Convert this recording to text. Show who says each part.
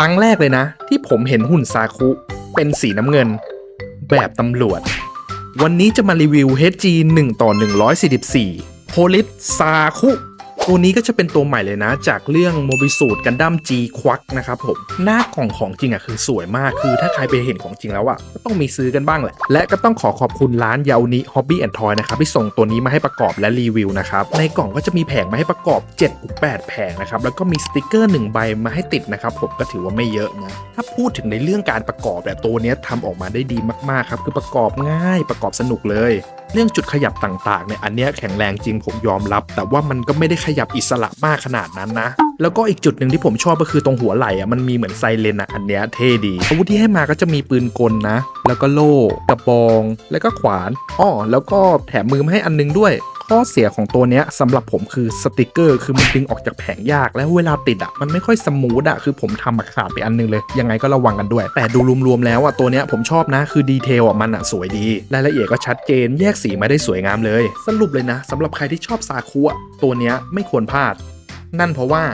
Speaker 1: ครั้งแรกเลยนะ ที่ผมเห็นหุ่นซาคุเป็นสีน้ำเงิน แบบตำรวจ วันนี้จะมารีวิว HG 1ต่อ144 Police ซาคุ ตัวนี้ก็จะเป็นตัวใหม่เลยนะ จากเรื่องโมบิสูตกันดั้ม G ควักนะครับผมหน้ากล่องของจริงอะคือสวยมากคือถ้าใครไปเห็นของจริงแล้วอะก็ต้องมีซื้อกันบ้างแหละ และก็ต้องขอขอบคุณร้านเยาวนิ Hobby and Toy นะครับที่ส่งตัวนี้มาให้ประกอบและรีวิวนะครับในกล่องก็จะมีแผงมาให้ประกอบ7-8แผงนะครับแล้วก็มีสติกเกอร์1ใบมาให้ติดนะครับผมก็ถือว่าไม่เยอะนะถ้าพูดถึงในเรื่องการประกอบแบบตัวนี้ยทำออกมาได้ดีมากๆครับคือประกอบง่ายประกอบสนุกเลยเรื่องจุดขยับต่างๆเนี่ยอันเนี้ยแข็งแรงจริงผมยอมรับ แต่ว่ามันก็ไม่ได้ขยับอิสระมากขนาดนั้นนะ แล้วก็อีกจุดหนึ่งที่ผมชอบก็คือตรงหัวไหล่อะมันมีเหมือนไซเลนอะอันเนี้ยเท่ดีอาวุธที่ให้มาก็จะมีปืนกลนะ แล้วก็โล่กระบอง แล้วก็ขวานอ้อแล้วก็แถมมือมาให้อันนึงด้วย ข้อเสียของตัวเนี้ยสำหรับผมคือสติกเกอร์คือมันดึงออกจากแผงยาก แล้วเวลาติดอะมันไม่ค่อยสมูทอะคือผมทำมาขาดไปอันนึงเลย ยังไงก็ระวังกันด้วย แต่ดูรวมๆแล้วอะตัวเนี้ยผมชอบนะคือดีเทลอะมันอะสวยดี รายละเอียดก็ชัดเจน แยกสีมาได้สวยงามเลย สรุปเลยนะสำหรับใครที่ชอบซาคุอะตัวเนี้ยไม่ควรพลาด นั่นเพราะว่า